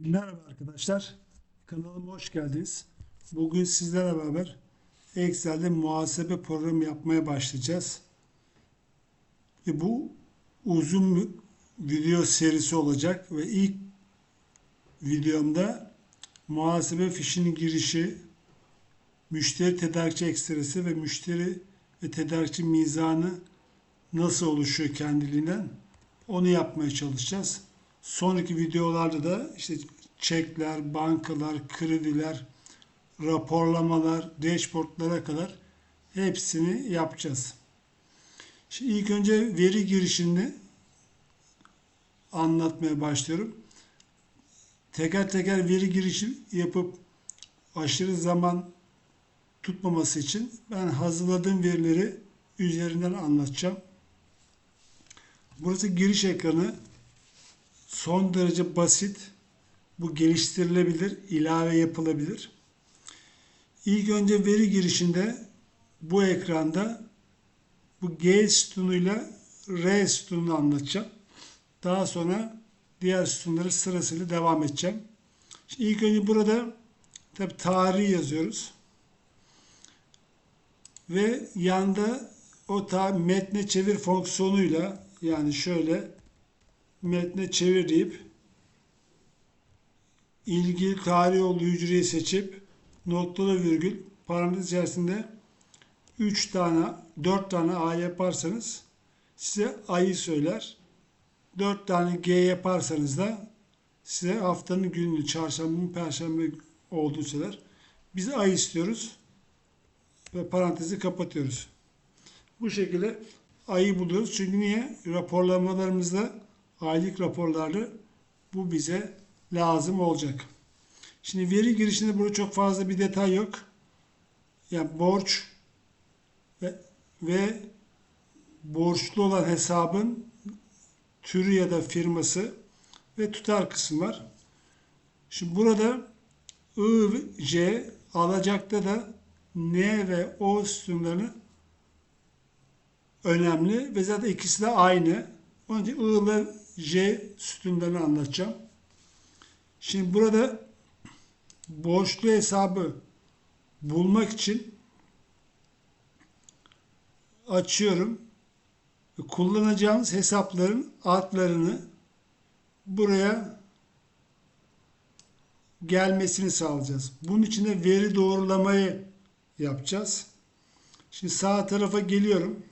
Merhaba arkadaşlar. Kanalıma hoş geldiniz. Bugün sizlerle beraber Excel'de muhasebe programı yapmaya başlayacağız. Ve bu uzun video serisi olacak ve ilk videomda muhasebe fişinin girişi, müşteri tedarikçi ekstresi ve müşteri ve tedarikçi mizanı nasıl oluşuyor kendiliğinden onu yapmaya çalışacağız. Sonraki videolarda da işte çekler, bankalar, krediler, raporlamalar, dashboardlara kadar hepsini yapacağız. Şimdi ilk önce veri girişini anlatmaya başlıyorum. Teker teker veri girişi yapıp aşırı zaman tutmaması için ben hazırladığım verileri üzerinden anlatacağım. Burası giriş ekranı son derece basit. Bu geliştirilebilir, ilave yapılabilir. İlk önce veri girişinde bu ekranda bu G sütunuyla R sütununu anlatacağım. Daha sonra diğer sütunları sırasıyla devam edeceğim. Şimdi ilk önce burada tabi tarihi yazıyoruz. Ve yanda o ta metne çevir fonksiyonuyla yani şöyle metne çevir ilgili tarih olduğu hücreyi seçip noktalı virgül parantez içerisinde 3 tane 4 tane A yaparsanız size ayı söyler. 4 tane G yaparsanız da size haftanın gününü çarşamba perşembe olduğunu söyler. Biz ay istiyoruz ve parantezi kapatıyoruz. Bu şekilde ayı buluyoruz. Çünkü niye? Raporlamalarımızda aylık raporlarda bu bize lazım olacak. Şimdi veri girişinde burada çok fazla bir detay yok. Yani borç ve, ve borçlu olan hesabın türü ya da firması ve tutar kısmı var. Şimdi burada I J alacakta da N ve O sütunlarını önemli ve zaten ikisi de aynı. Onun için I ile J sütunlarını anlatacağım. Şimdi burada borçlu hesabı bulmak için açıyorum. Kullanacağımız hesapların adlarını buraya gelmesini sağlayacağız. Bunun için de veri doğrulamayı yapacağız. Şimdi sağ tarafa geliyorum.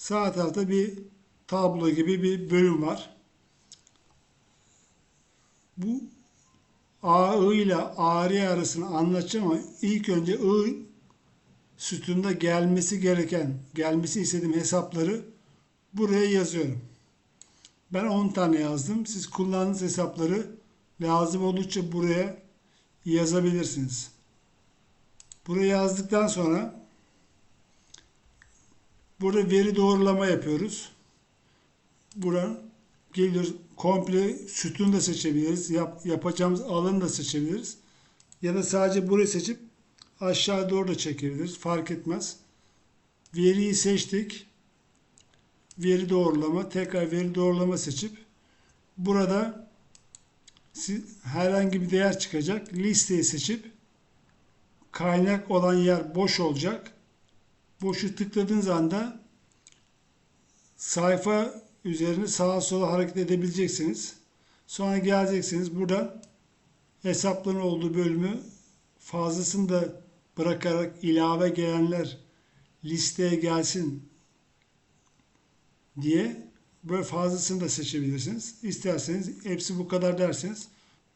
Sağ tarafta bir tablo gibi bir bölüm var. Bu A, I ile AR arasını anlatacağım ama ilk önce I sütunda gelmesi gereken, gelmesi istediğim hesapları buraya yazıyorum. Ben 10 tane yazdım. Siz kullandığınız hesapları lazım oldukça buraya yazabilirsiniz. Buraya yazdıktan sonra burada veri doğrulama yapıyoruz. Buradan geliyoruz. Komple sütunu da seçebiliriz. Yap, yapacağımız alanı da seçebiliriz. Ya da sadece burayı seçip aşağı doğru da çekebiliriz. Fark etmez. Veriyi seçtik. Veri doğrulama. Tekrar veri doğrulama seçip burada herhangi bir değer çıkacak. Listeyi seçip kaynak olan yer boş olacak. Boşu tıkladığınız anda sayfa üzerine sağa sola hareket edebileceksiniz. Sonra geleceksiniz. Burada hesapların olduğu bölümü fazlasını da bırakarak ilave gelenler listeye gelsin diye böyle fazlasını da seçebilirsiniz. İsterseniz hepsi bu kadar derseniz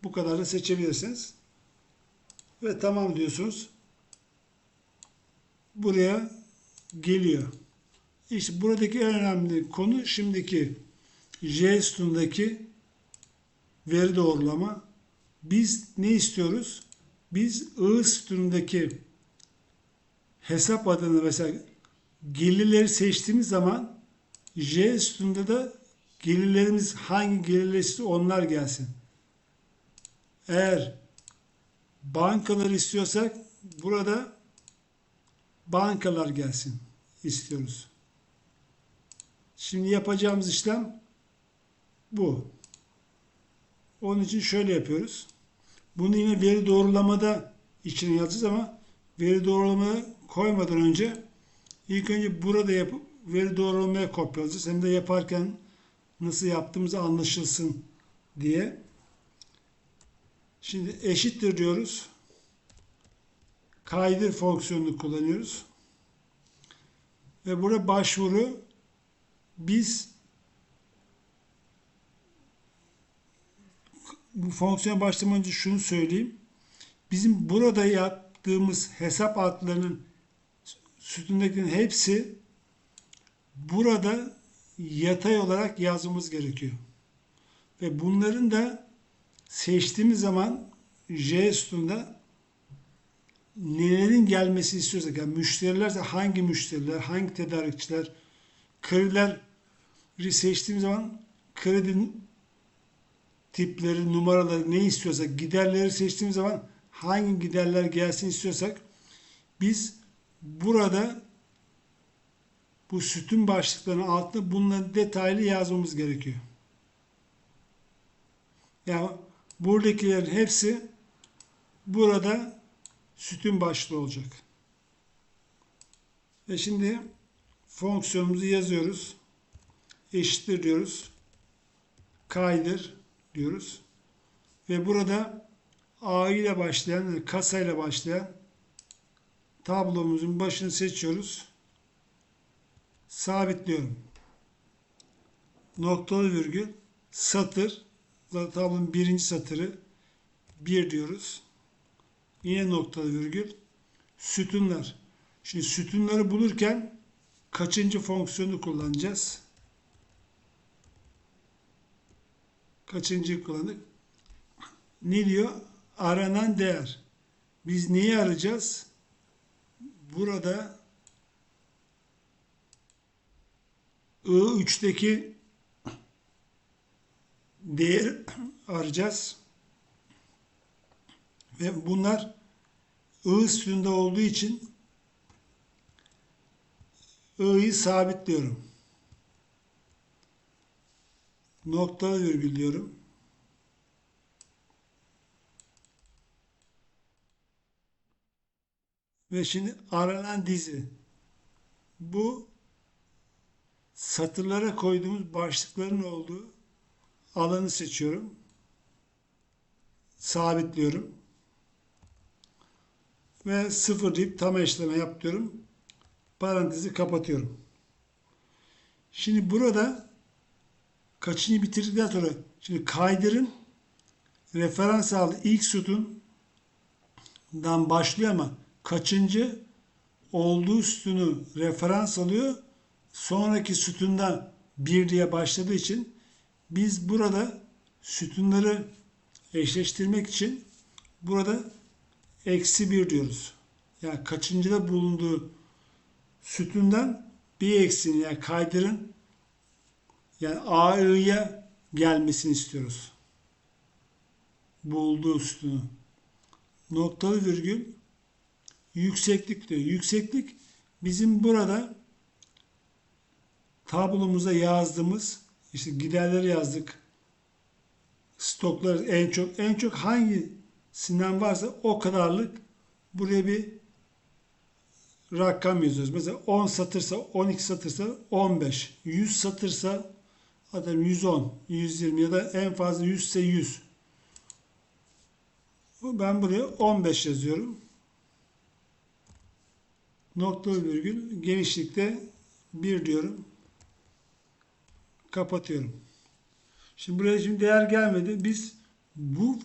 bu kadar da seçebilirsiniz. Ve tamam diyorsunuz. Buraya geliyor. İşte buradaki en önemli konu şimdiki J sütundaki veri doğrulama. Biz ne istiyoruz? Biz I sütunundaki hesap adını mesela gelirleri seçtiğimiz zaman J sütununda da gelirlerimiz hangi gelirlerse onlar gelsin. Eğer bankalar istiyorsak burada bankalar gelsin istiyoruz. Şimdi yapacağımız işlem bu. Onun için şöyle yapıyoruz. Bunu yine veri doğrulamada içine yazacağız ama veri doğrulamaya koymadan önce ilk önce burada yapıp veri doğrulamaya kopyalayacağız. Hem de yaparken nasıl yaptığımız anlaşılsın diye. Şimdi eşittir diyoruz. Kaydır fonksiyonunu kullanıyoruz. Ve burada başvuru biz bu fonksiyon başlamadan önce şunu söyleyeyim. Bizim burada yaptığımız hesap adlarının sütundakilerin hepsi burada yatay olarak yazmamız gerekiyor. Ve bunların da seçtiğimiz zaman J sütununda nelerin gelmesi istiyorsak yani müşterilerse hangi müşteriler, hangi tedarikçiler, kredileri seçtiğimiz zaman kredi tipleri, numaraları ne istiyorsak, giderleri seçtiğimiz zaman hangi giderler gelsin istiyorsak biz burada bu sütun başlıklarının altında bunları detaylı yazmamız gerekiyor. Yani buradakilerin hepsi burada sütun başlığı olacak. Ve şimdi fonksiyonumuzu yazıyoruz. Eşittir diyoruz. Kaydır diyoruz. Ve burada A ile başlayan, kasa ile başlayan tablomuzun başını seçiyoruz. Sabitliyorum. Noktalı virgül satır tablonun birinci satırı 1 diyoruz. Yine noktalı virgül sütunlar. Şimdi sütunları bulurken kaçıncı fonksiyonu kullanacağız? Kaçıncı kullandık? Ne diyor? Aranan değer. Biz neyi arayacağız? Burada I3'teki değer arayacağız. Ve bunlar I üstünde olduğu için I'yi sabitliyorum. Nokta virgül diyorum. Ve şimdi aranan dizi. Bu satırlara koyduğumuz başlıkların olduğu alanı seçiyorum. Sabitliyorum. Ve sıfır deyip tam eşleme yapıyorum. Parantezi kapatıyorum. Şimdi burada kaçıncı bitirdikten sonra şimdi kaydırın referans aldığı ilk sütundan başlıyor ama kaçıncı olduğu sütunu referans alıyor. Sonraki sütunda bir diye başladığı için biz burada sütunları eşleştirmek için burada eksi bir diyoruz. Yani kaçıncıda bulunduğu sütundan bir eksini yani kaydırın yani AI'ye gelmesini istiyoruz. Bulduğu sütunu. Noktalı virgül yükseklik diyor. Yükseklik bizim burada tablomuza yazdığımız işte giderleri yazdık. Stokları en çok en çok hangisinden varsa o kadarlık buraya bir rakam yazıyoruz. Mesela 10 satırsa 12 satırsa 15. 100 satırsa adam 110, 120 ya da en fazla 100 ise 100. Ben buraya 15 yazıyorum. Noktalı virgül genişlikte 1 diyorum. Kapatıyorum. Şimdi buraya şimdi değer gelmedi. Biz bu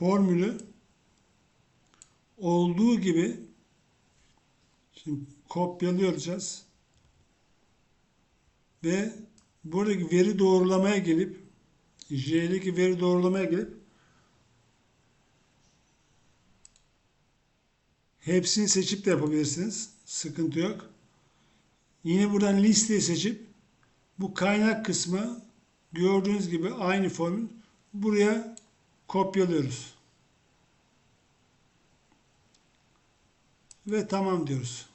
formülü olduğu gibi şimdi kopyalıyoruz ve buradaki veri doğrulamaya gelip J'deki veri doğrulamaya gelip hepsini seçip de yapabilirsiniz. Sıkıntı yok. Yine buradan listeyi seçip bu kaynak kısmı gördüğünüz gibi aynı formül buraya kopyalıyoruz. Ve tamam diyoruz.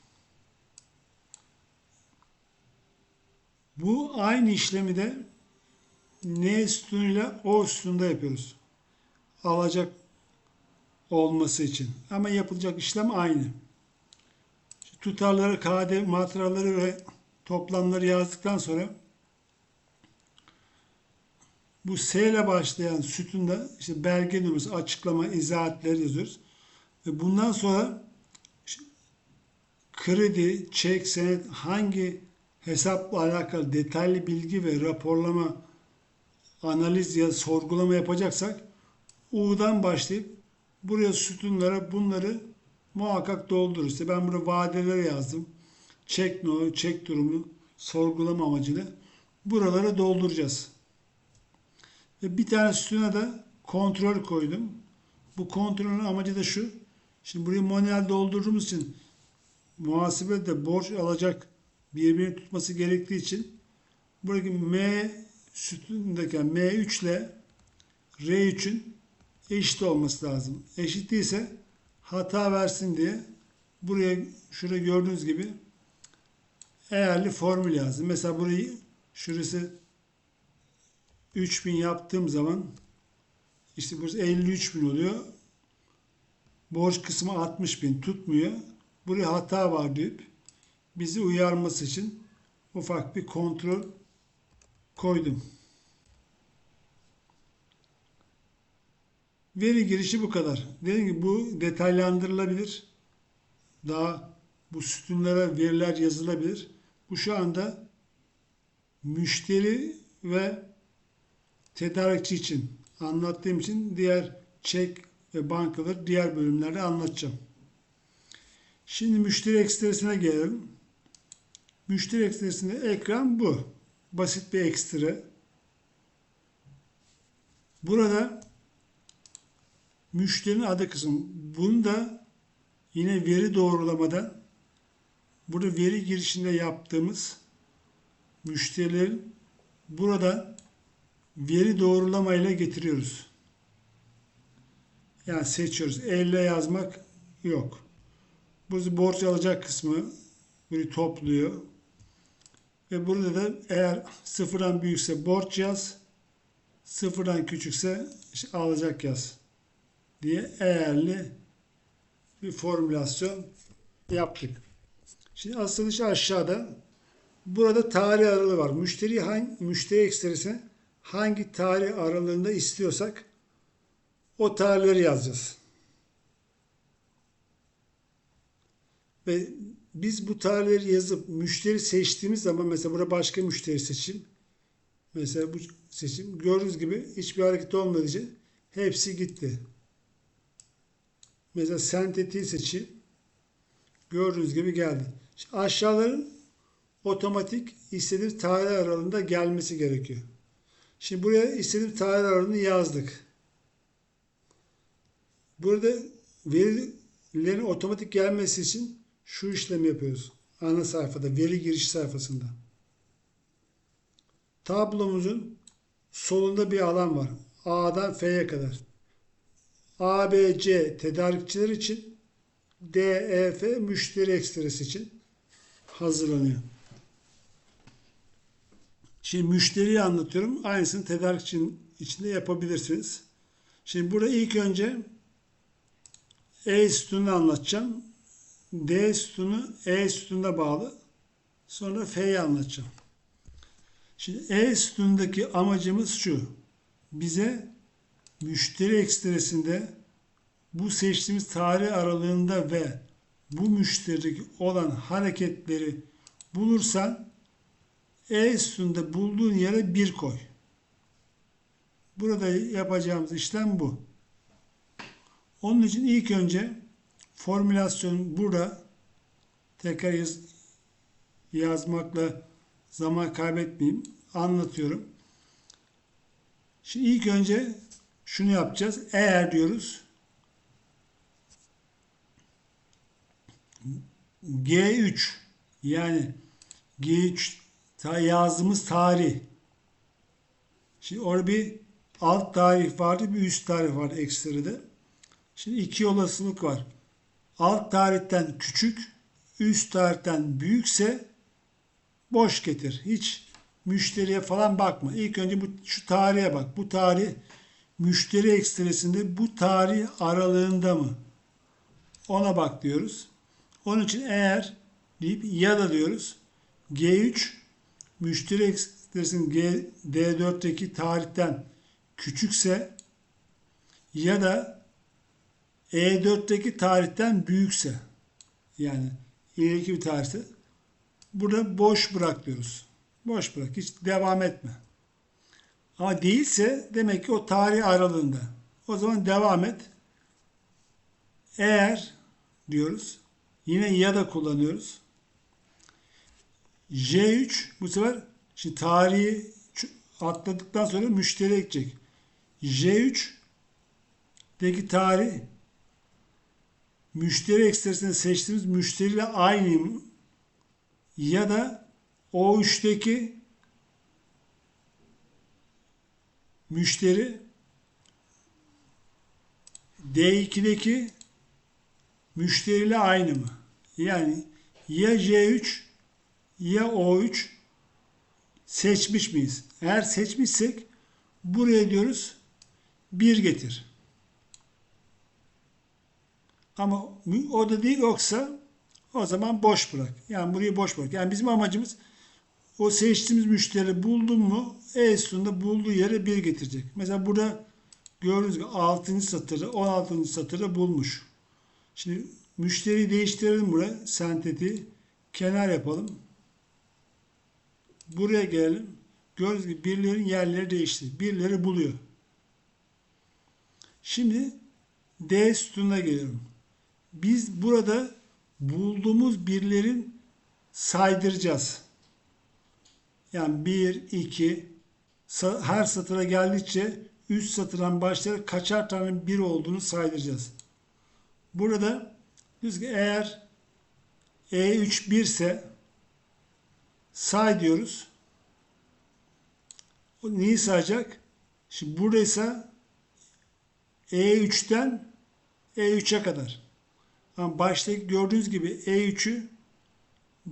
Bu aynı işlemi de N sütunuyla O sütununda yapıyoruz. Alacak olması için. Ama yapılacak işlem aynı. Tutarları, KD matraları ve toplamları yazdıktan sonra bu S ile başlayan sütunda işte belge numarası, açıklama, izahatleri yazıyoruz. Ve bundan sonra kredi, çek, senet hangi hesapla alakalı detaylı bilgi ve raporlama, analiz ya sorgulama yapacaksak U'dan başlayıp buraya sütunlara bunları muhakkak doldururuz. İşte ben burada vadeleri yazdım. Çek no, çek durumu sorgulama amacıyla buraları dolduracağız. Ve bir tane sütuna da kontrol koydum. Bu kontrolün amacı da şu. Şimdi burayı manuel doldurduğumuz için muhasebede borç alacak birbirini tutması gerektiği için buradaki M sütundaki M3 ile R3'ün eşit olması lazım. Eşit değilse hata versin diye buraya şurada gördüğünüz gibi eğerli formül yazdım. Mesela burayı şurası 3000 yaptığım zaman işte burası 53 bin oluyor. Borç kısmı 60 bin tutmuyor. Buraya hata var deyip bizi uyarması için ufak bir kontrol koydum. Veri girişi bu kadar. Dediğim gibi bu detaylandırılabilir. Daha bu sütunlara veriler yazılabilir. Bu şu anda müşteri ve tedarikçi için anlattığım için diğer çek ve bankaları diğer bölümlerde anlatacağım. Şimdi müşteri ekstresine gelelim. Müşteri ekstresinde ekran bu. Basit bir ekstra. Burada müşterinin adı kısmı. Bunu da yine veri doğrulamada burada veri girişinde yaptığımız müşterilerin burada veri doğrulamayla getiriyoruz. Yani seçiyoruz. Elle yazmak yok. Bu borç alacak kısmı bunu topluyor. Ve burada da eğer sıfırdan büyükse borç yaz, sıfırdan küçükse işte alacak yaz diye eğerli bir formülasyon yaptık. Şimdi iş aşağıda. Burada tarih aralığı var. Müşteri hangi müşteri ekstresine hangi tarih aralığında istiyorsak o tarihleri yazacağız. Ve biz bu tarihleri yazıp müşteri seçtiğimiz zaman mesela burada başka müşteri seçim. Mesela bu seçim gördüğünüz gibi hiçbir hareket olmadığı hepsi gitti. Mesela sentetiği seçim. Gördüğünüz gibi geldi. Şimdi aşağıların otomatik istediğimiz tarih aralığında gelmesi gerekiyor. Şimdi buraya istediğim tarih aralığını yazdık. Burada verilerin otomatik gelmesi için şu işlemi yapıyoruz. Ana sayfada, veri giriş sayfasında. Tablomuzun solunda bir alan var. A'dan F'ye kadar. A, B, C tedarikçiler için D, E, F müşteri ekstresi için hazırlanıyor. Şimdi müşteriyi anlatıyorum. Aynısını tedarikçinin içinde yapabilirsiniz. Şimdi burada ilk önce E sütununu anlatacağım. D sütunu E sütununa bağlı. Sonra F'yi anlatacağım. Şimdi E sütunundaki amacımız şu. Bize müşteri ekstresinde bu seçtiğimiz tarih aralığında ve bu müşterideki olan hareketleri bulursan E sütununda bulduğun yere bir koy. Burada yapacağımız işlem bu. Onun için ilk önce formülasyon burada tekrar yaz, yazmakla zaman kaybetmeyeyim. Anlatıyorum. Şimdi ilk önce şunu yapacağız. Eğer diyoruz G3 yani G3 ta yazdığımız tarih. Şimdi orada bir alt tarih vardı, bir üst tarih var ekstrede. Şimdi iki olasılık var. Alt tarihten küçük, üst tarihten büyükse boş getir. Hiç müşteriye falan bakma. İlk önce bu şu tarihe bak. Bu tarih müşteri ekstresinde bu tarih aralığında mı? Ona bak diyoruz. Onun için eğer deyip ya da diyoruz G3 müşteri ekstresinin G, D4'teki tarihten küçükse ya da E4'teki tarihten büyükse yani ileriki bir tarihte burada boş bırak diyoruz. Boş bırak. Hiç devam etme. Ama değilse demek ki o tarih aralığında. O zaman devam et. Eğer diyoruz. Yine ya da kullanıyoruz. J3 bu sefer şimdi tarihi atladıktan sonra müşteri ekecek. J3 deki tarih müşteri ekstresinde seçtiğimiz müşteriyle aynı mı? Ya da O3'teki müşteri D2'deki müşteriyle aynı mı? Yani ya J3 ya O3 seçmiş miyiz? Eğer seçmişsek buraya diyoruz bir getir. Ama o da değil yoksa o zaman boş bırak. Yani burayı boş bırak. Yani bizim amacımız o seçtiğimiz müşteri buldun mu E sütununda bulduğu yere bir getirecek. Mesela burada gördüğünüz gibi 6. satırı 16. satırı bulmuş. Şimdi müşteriyi değiştirelim buraya. Senteti kenar yapalım. Buraya gelelim. Gördüğünüz gibi birlerin yerleri değişti. Birileri buluyor. Şimdi D sütununa geliyorum. Biz burada bulduğumuz birlerin saydıracağız. Yani 1, 2 her satıra geldikçe üst satırdan başlayarak kaçar tane bir olduğunu saydıracağız. Burada diyoruz eğer E3 1 ise say diyoruz. O neyi sayacak? Şimdi buradaysa E3'ten E3'e kadar. Ama baştaki gördüğünüz gibi E3'ü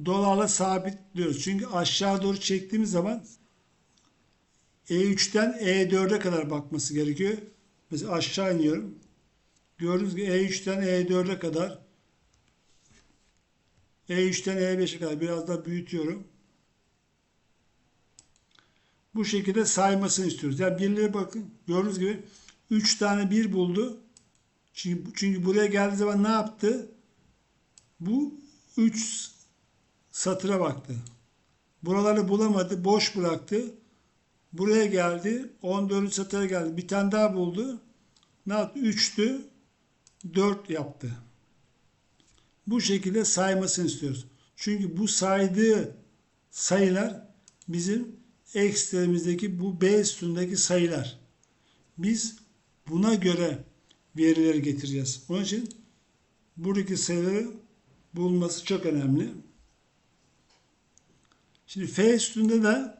dolarla sabitliyoruz. Çünkü aşağı doğru çektiğimiz zaman E3'ten E4'e kadar bakması gerekiyor. Mesela aşağı iniyorum. Gördüğünüz gibi E3'ten E4'e kadar E3'ten E5'e kadar biraz daha büyütüyorum. Bu şekilde saymasını istiyoruz. Yani birileri bakın gördüğünüz gibi 3 tane bir buldu. Çünkü, çünkü buraya geldiği zaman ne yaptı? Bu 3 satıra baktı. Buraları bulamadı. Boş bıraktı. Buraya geldi. 14. satıra geldi. Bir tane daha buldu. Ne yaptı? 3'tü. 4 yaptı. Bu şekilde saymasını istiyoruz. Çünkü bu saydığı sayılar bizim ekstremizdeki bu B sütundaki sayılar. Biz buna göre verileri getireceğiz. Onun için buradaki sayıları bulması çok önemli. Şimdi F üstünde de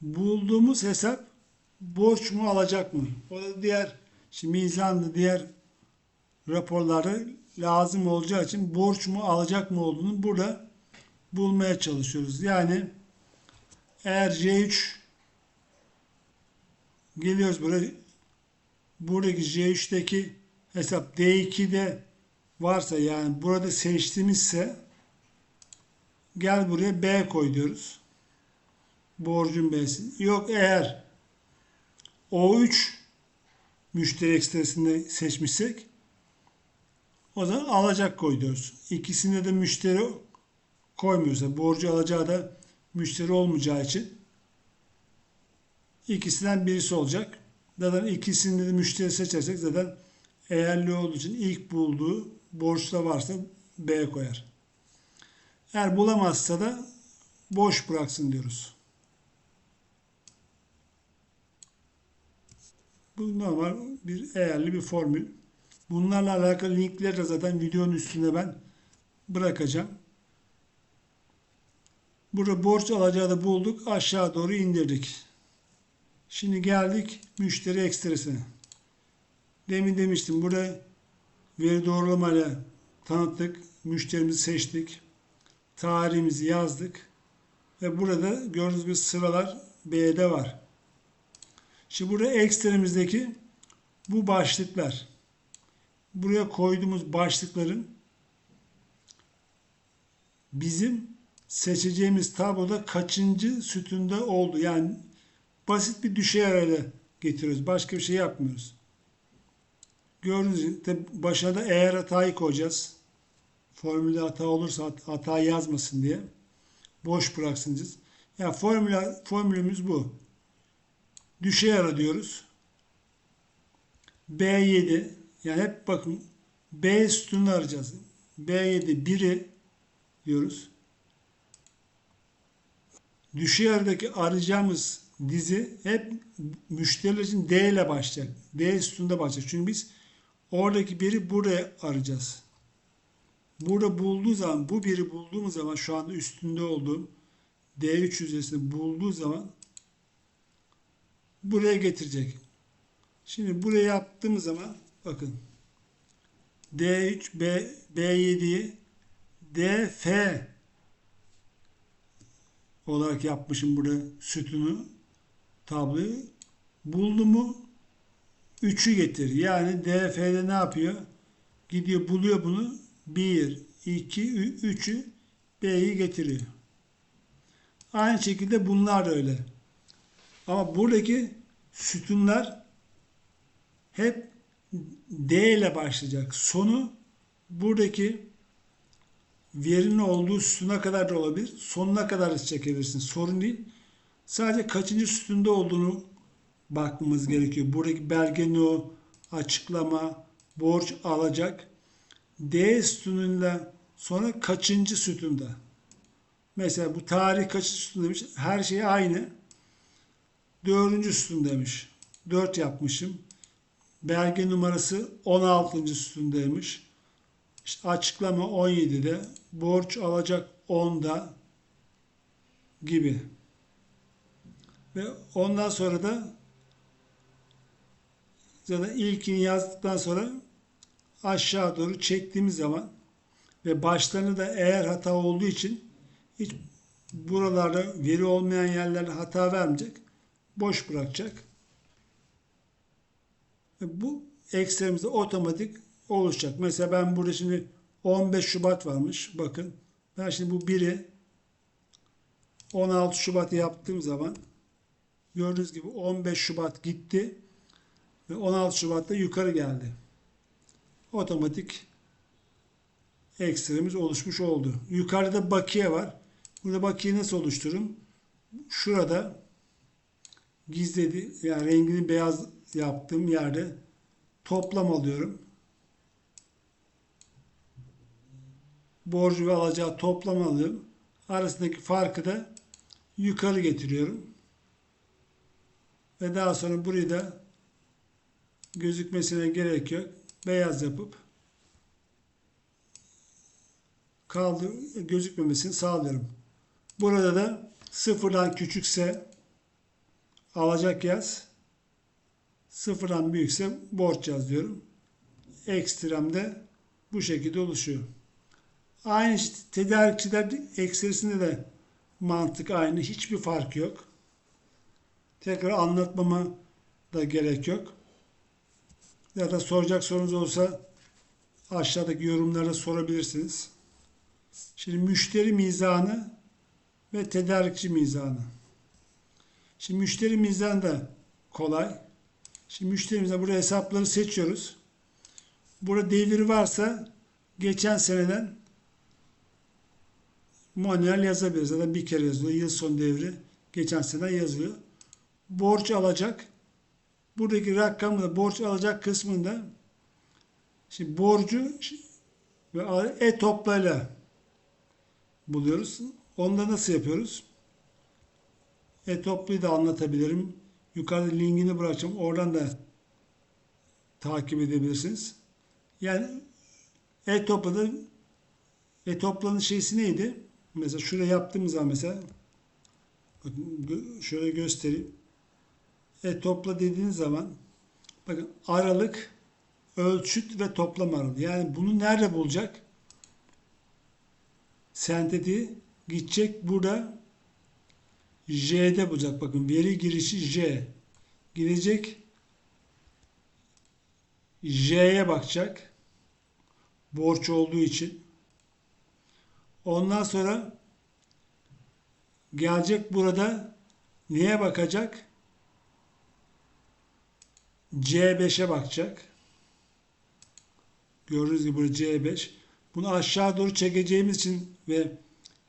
bulduğumuz hesap borç mu alacak mı? O da diğer şimdi mizanda diğer raporları lazım olacağı için borç mu alacak mı olduğunu burada bulmaya çalışıyoruz. Yani eğer C3 geliyoruz buraya buradaki J3'teki hesap D2'de varsa yani burada seçtiğimizse gel buraya B koy diyoruz. Borcun B'si. Yok eğer O3 müşteri ekstresinde seçmişsek o zaman alacak koy diyoruz. İkisinde de müşteri koymuyorsa borcu alacağı da müşteri olmayacağı için ikisinden birisi olacak. Zaten ikisinde de müşteri seçersek zaten eğerli olduğu için ilk bulduğu borçta varsa B koyar. Eğer bulamazsa da boş bıraksın diyoruz. Bu normal bir eğerli bir formül. Bunlarla alakalı linkleri de zaten videonun üstünde ben bırakacağım. Burada borç alacağı da bulduk. Aşağı doğru indirdik. Şimdi geldik müşteri ekstresine. Demin demiştim burada veri doğrulamayla tanıttık. Müşterimizi seçtik. Tarihimizi yazdık. Ve burada gördüğünüz gibi sıralar B'de var. Şimdi burada ekstremizdeki bu başlıklar. Buraya koyduğumuz başlıkların bizim seçeceğimiz tabloda kaçıncı sütunda oldu. Yani basit bir düşey arayla getiriyoruz. Başka bir şey yapmıyoruz. Gördüğünüz gibi başına da eğer hatayı koyacağız. Formülde hata olursa hat- hata yazmasın diye. Boş bıraksın diye. Yani formüla, formülümüz bu. Düşey ara diyoruz. B7 yani hep bakın B sütununu arayacağız. B7 1'i diyoruz. Düşey aradaki arayacağımız dizi hep müşteriler için D ile başlayacak. D sütununda başlayacak. Çünkü biz oradaki biri buraya arayacağız. Burada bulduğu zaman bu biri bulduğumuz zaman şu anda üstünde olduğum D3 yüzdesini bulduğu zaman buraya getirecek. Şimdi buraya yaptığımız zaman bakın D3 B, B7'yi DF olarak yapmışım burada sütunu tabloyu. Buldu mu 3'ü getir. Yani DF'de ne yapıyor? Gidiyor buluyor bunu. 1, 2, 3'ü B'yi getiriyor. Aynı şekilde bunlar da öyle. Ama buradaki sütunlar hep D ile başlayacak. Sonu buradaki verinin olduğu sütuna kadar da olabilir. Sonuna kadar da çekebilirsin. Sorun değil. Sadece kaçıncı sütunda olduğunu bakmamız gerekiyor. Buradaki belgenin o açıklama, borç alacak. D sütunuyla sonra kaçıncı sütunda? Mesela bu tarih kaçıncı sütun demiş. Her şey aynı. Dördüncü sütun demiş. Dört yapmışım. Belge numarası 16. sütundaymış. İşte açıklama 17'de. Borç alacak 10'da gibi. Ve ondan sonra da zaten ilkini yazdıktan sonra aşağı doğru çektiğimiz zaman ve başlarını da eğer hata olduğu için hiç buralarda veri olmayan yerlerde hata vermeyecek. Boş bırakacak. Bu ekstremizde otomatik oluşacak. Mesela ben burada şimdi 15 Şubat varmış. Bakın ben şimdi bu biri 16 Şubat yaptığım zaman gördüğünüz gibi 15 Şubat gitti ve 16 Şubat'ta yukarı geldi. Otomatik ekstremiz oluşmuş oldu. Yukarıda bakiye var. Burada bakiye nasıl oluştururum? Şurada gizledi yani rengini beyaz yaptığım yerde toplam alıyorum. Borcu ve alacağı toplam alıyorum. Arasındaki farkı da yukarı getiriyorum. Ve daha sonra burayı da gözükmesine gerek yok. Beyaz yapıp kaldı gözükmemesini sağlıyorum. Burada da sıfırdan küçükse alacak yaz. Sıfırdan büyükse borç yaz diyorum. Ekstrem de bu şekilde oluşuyor. Aynı işte tedarikçiler ekserisinde de mantık aynı. Hiçbir fark yok. Tekrar anlatmama da gerek yok. Ya da soracak sorunuz olsa aşağıdaki yorumlara sorabilirsiniz. Şimdi müşteri mizanı ve tedarikçi mizanı. Şimdi müşteri mizanı da kolay. Şimdi müşterimizde burada hesapları seçiyoruz. Burada devir varsa geçen seneden manuel yazabiliriz. Zaten bir kere yazılıyor. Yıl son devri geçen sene yazılıyor. Borç alacak. Buradaki rakamı da borç alacak kısmında şimdi borcu ve e toplayla buluyoruz. Onu da nasıl yapıyoruz? E topluyu da anlatabilirim. Yukarıda linkini bırakacağım. Oradan da takip edebilirsiniz. Yani e topladı e toplanın şeysi neydi? Mesela şuraya yaptığımız zaman mesela şöyle göstereyim. E topla dediğiniz zaman bakın aralık, ölçüt ve toplam aralığı. Yani bunu nerede bulacak? Sentetiği gidecek burada J'de bulacak. Bakın veri girişi J. Girecek. J'ye bakacak. Borç olduğu için. Ondan sonra gelecek burada neye bakacak? C5'e bakacak. Gördüğünüz gibi burada C5. Bunu aşağı doğru çekeceğimiz için ve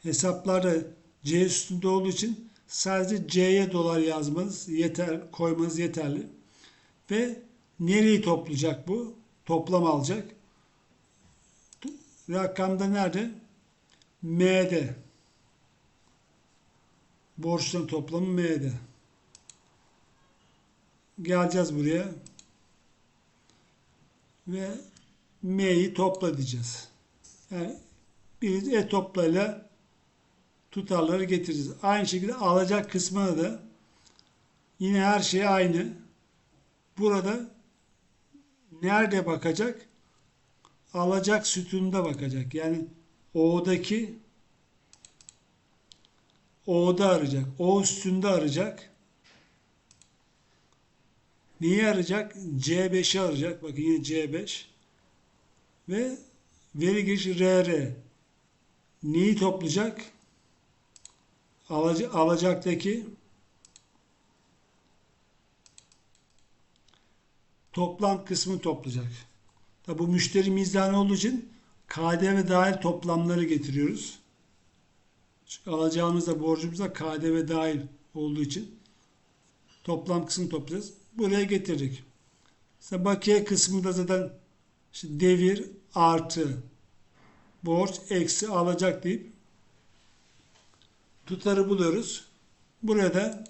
hesaplarda C üstünde olduğu için sadece C'ye dolar yazmanız yeter, koymanız yeterli. Ve nereyi toplayacak bu? Toplam alacak. Rakamda nerede? M'de. Borçların toplamı M'de. Geleceğiz buraya. Ve M'yi topla diyeceğiz. Yani bir e toplayla tutarları getireceğiz. Aynı şekilde alacak kısmına da yine her şey aynı. Burada nerede bakacak? Alacak sütununda bakacak. Yani O'daki O'da arayacak. O üstünde arayacak. Neyi arayacak? C5'i arayacak. Bakın yine C5. Ve veri girişi RR. Neyi toplayacak? Alac alacaktaki toplam kısmını toplayacak. Tabi bu müşteri mizanı olduğu için KDV dahil toplamları getiriyoruz. Çünkü alacağımız da borcumuz da KDV dahil olduğu için toplam kısmını toplayacağız. Buraya getirdik. İşte bakiye kısmında zaten işte devir artı borç eksi alacak deyip tutarı buluyoruz. Burada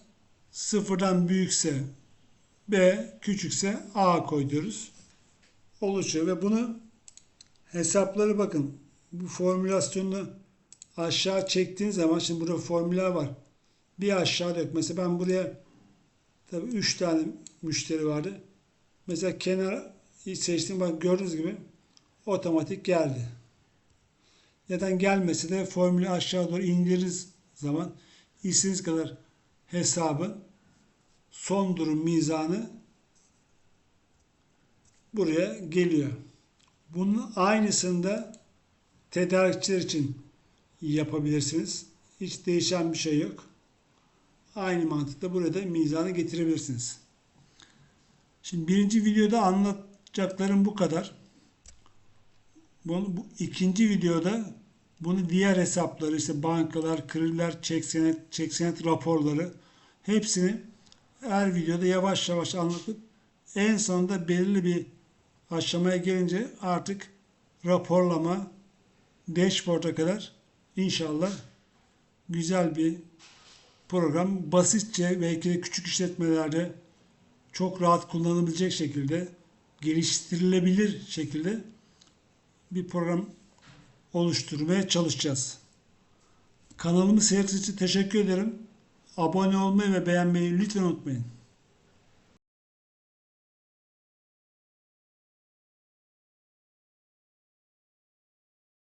sıfırdan büyükse B, küçükse A koyuyoruz. Oluşuyor ve bunu hesapları bakın. Bu formülasyonunu aşağı çektiğiniz zaman şimdi burada formüller var. Bir aşağı dök. Mesela ben buraya tabii 3 tane müşteri vardı. Mesela kenar seçtim bak gördüğünüz gibi otomatik geldi. Neden gelmese de formülü aşağı doğru indiririz zaman istediğiniz kadar hesabı son durum mizanı buraya geliyor. Bunun aynısını da tedarikçiler için yapabilirsiniz. Hiç değişen bir şey yok. Aynı mantıkla burada mizanı getirebilirsiniz. Şimdi birinci videoda anlatacaklarım bu kadar. Bu, bu ikinci videoda bunu diğer hesapları işte bankalar, krediler, çek senet, çek senet raporları hepsini her videoda yavaş yavaş anlatıp en sonunda belirli bir aşamaya gelince artık raporlama dashboard'a kadar inşallah güzel bir program basitçe belki de küçük işletmelerde çok rahat kullanılabilecek şekilde geliştirilebilir şekilde bir program oluşturmaya çalışacağız. Kanalımı seyrettiğiniz için teşekkür ederim. Abone olmayı ve beğenmeyi lütfen unutmayın.